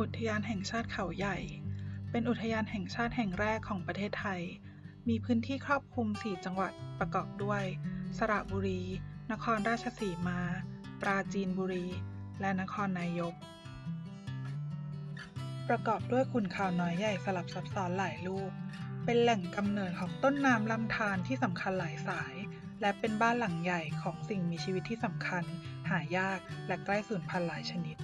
อุทยานแห่งชาติเขาใหญ่ เป็นอุทยานแห่งชาติแห่งแรกของประเทศไทย มีพื้นที่ครอบคลุม 4 จังหวัดประกอบด้วย สระบุรี นครราชสีมา ปราจีนบุรี และนครนายก ประกอบด้วยขุนเขาน้อยใหญ่สลับซับซ้อนหลายลูก เป็นแหล่งกำเนิดของต้นน้ำลำธารที่สำคัญหลายสาย และเป็นบ้านหลังใหญ่ของสิ่งมีชีวิตที่สำคัญ หายากและใกล้สูญพันธุ์หลายชนิด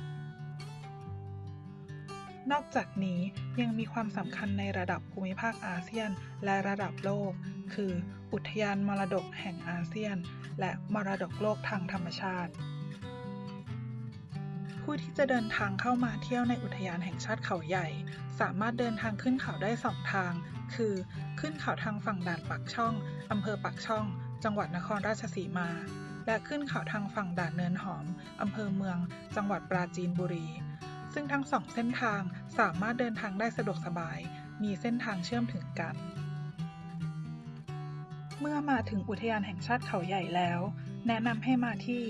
นอกจากนี้ยังมีความสำคัญในระดับภูมิภาคอาเซียนและระดับโลก คือ อุทยานมรดกแห่งอาเซียน และมรดกโลกทางธรรมชาติ ผู้ที่จะเดินทางเข้ามาเที่ยวในอุทยานแห่งชาติเขาใหญ่ สามารถเดินทางขึ้นเขาได้สองทาง คือ ขึ้นเขาทางฝั่งด่านปักช่องอำเภอปักช่อง จังหวัดนครราชสีมา และขึ้นเขาทางฝั่งด่านเนินหอมอำเภอเมือง จังหวัดปราจีนบุรี ซึ่งทั้งสองเส้นทางสามารถเดินทางได้สะดวกสบาย มีเส้นทางเชื่อมถึงกัน เมื่อมาถึงอุทยานแห่งชาติเขาใหญ่แล้ว แนะนำให้มาที่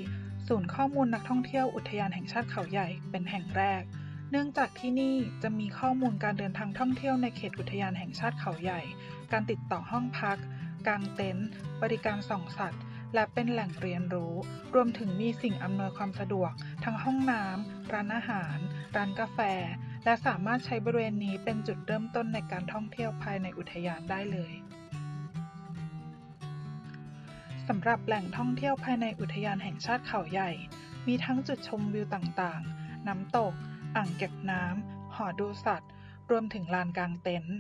ศูนย์ข้อมูลนักท่องเที่ยวอุทยานแห่งชาติเขาใหญ่เป็นแห่งแรก เนื่องจากที่นี่จะมีข้อมูลการเดินทางท่องเที่ยวในเขตอุทยานแห่งชาติเขาใหญ่ การติดต่อห้องพัก กางเต็นท์ บริการส่องสัตว์ และเป็นแหล่งเรียนรู้ รวมถึงมีสิ่งอำนวยความสะดวก ทั้งห้องน้ำ ร้านอาหาร ร้านกาแฟ และสามารถใช้บริเวณนี้เป็นจุดเริ่มต้นในการท่องเที่ยวภายในอุทยานได้เลยสำหรับแหล่งท่องเที่ยวภายในอุทยานแห่งชาติเขาใหญ่ มีทั้งจุดชมวิวต่างๆ น้ำตก อ่างเก็บน้ำ หอดูสัตว์ รวมถึงลานกลางเต็นท์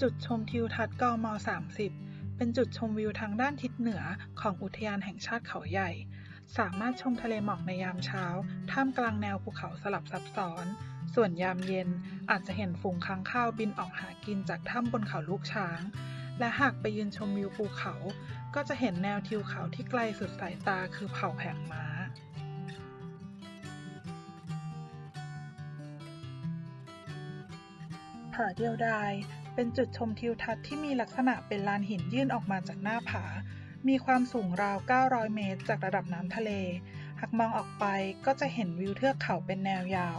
จุดชมทิวทัศน์กม 30 เป็นจุดชมวิวทางด้านทิศเหนือของอุทยานแห่งชาติเขาใหญ่ สามารถชมทะเลหมอกในยามเช้า ท่ามกลางแนวภูเขาสลับซับซ้อน ส่วนยามเย็นอาจจะเห็นฝูงค้างคาวบินออกหากินจากถ้ำบนเขาลูกช้าง และหากไปยืนชมวิวภูเขา ก็จะเห็นแนวทิวเขาที่ไกลสุดสายตาคือเผ่าแผงม้าผาเดียวดาย เป็นจุดชมทิวทัศน์ที่มีลักษณะเป็นลานหินยื่นออกมาจากหน้าผา มีความสูงราว 900 เมตร จากระดับน้ำทะเล หากมองออกไปก็จะเห็นวิวเทือกเขาเป็นแนวยาว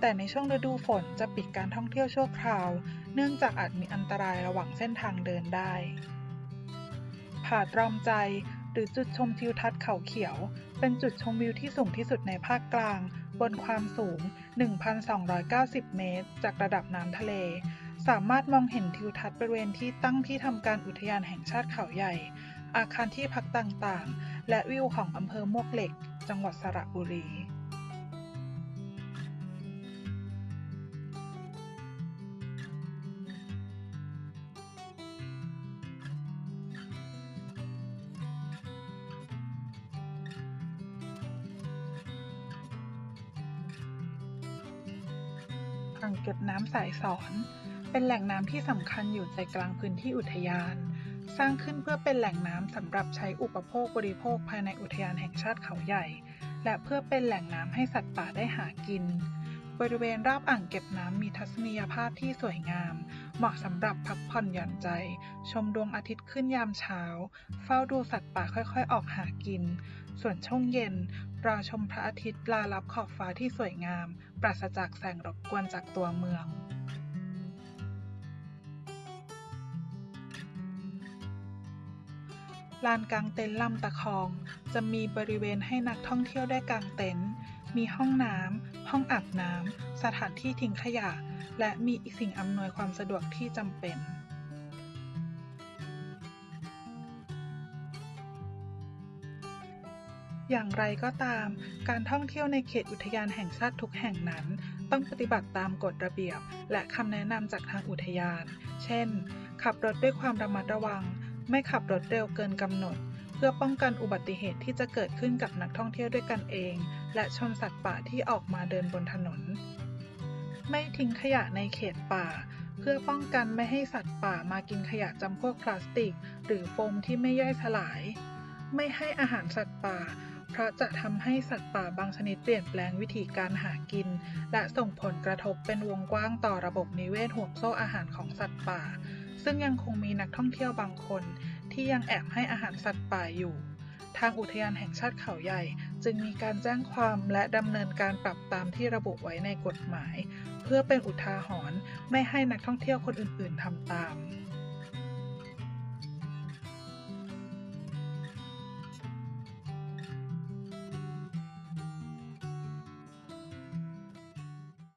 แต่ในช่วงฤดูฝนจะปิดการท่องเที่ยวชั่วคราว เนื่องจากอาจมีอันตรายระหว่างเส้นทางเดินได้ ผาตรอมใจหรือจุดชมทิวทัศน์เขาเขียว เป็นจุดชมวิวที่สูงที่สุดในภาคกลาง บนความสูง 1,290 เมตร จากระดับน้ำทะเล สามารถมองเห็นทิวทัศน์บริเวณที่ตั้งที่ทำการอุทยานแห่งชาติเขาใหญ่ อาคารที่พักต่างๆ และวิวของอำเภอมวกเหล็ก จังหวัดสระบุรีอ่างเก็บน้ำสายสอน เป็นแหล่งน้ำที่สำคัญอยู่ใจกลางพื้นที่อุทยาน สร้างขึ้นเพื่อเป็นแหล่งน้ำสำหรับใช้อุปโภคบริโภคภายในอุทยานแห่งชาติเขาใหญ่ และเพื่อเป็นแหล่งน้ำให้สัตว์ป่าได้หากิน บริเวณรอบอ่างเก็บน้ำมีทัศนียภาพที่สวยงาม เหมาะสำหรับพักผ่อนหย่อนใจ ชมดวงอาทิตย์ขึ้นยามเช้า เฝ้าดูสัตว์ป่าค่อยๆ ออกหากิน ส่วนช่วงเย็นรอชมพระอาทิตย์ลาลับขอบฟ้าที่สวยงาม ปราศจากแสงรบกวนจากตัวเมือง ลานกลางเต็นท์ลำตะคอง จะมีบริเวณให้นักท่องเที่ยวได้กางเต็นท์ มีห้องน้ำ ห้องอาบน้ำ สถานที่ทิ้งขยะ และมีอีกสิ่งอำนวยความสะดวกที่จำเป็นอย่างไรก็ตาม การท่องเที่ยวในเขตอุทยานแห่งชาติทุกแห่งนั้น ต้องปฏิบัติตามกฎระเบียบ และคำแนะนำจากทางอุทยาน เช่น ขับรถด้วยความระมัดระวัง ไม่ขับรถเร็วเกินกำหนด เพื่อป้องกันอุบัติเหตุที่จะเกิดขึ้นกับนักท่องเที่ยวด้วยกันเอง และชนสัตว์ป่าที่ออกมาเดินบนถนน ไม่ทิ้งขยะในเขตป่า เพื่อป้องกันไม่ให้สัตว์ป่ามากินขยะจำพวกพลาสติก หรือโฟมที่ไม่ย่อยสลาย ไม่ให้อาหารสัตว์ป่าเพราะจะทำให้สัตว์ป่าบางชนิดเปลี่ยนแปลงวิธีการหากิน และส่งผลกระทบเป็นวงกว้างต่อระบบนิเวศห่วงโซ่อาหารของสัตว์ป่า ซึ่งยังคงมีนักท่องเที่ยวบางคนที่ยังแอบให้อาหารสัตว์ป่าอยู่ ทางอุทยานแห่งชาติเขาใหญ่ จึงมีการแจ้งความและดำเนินการปรับตามที่ระบุไว้ในกฎหมาย เพื่อเป็นอุทาหรณ์ไม่ให้นักท่องเที่ยวคนอื่นๆทำตาม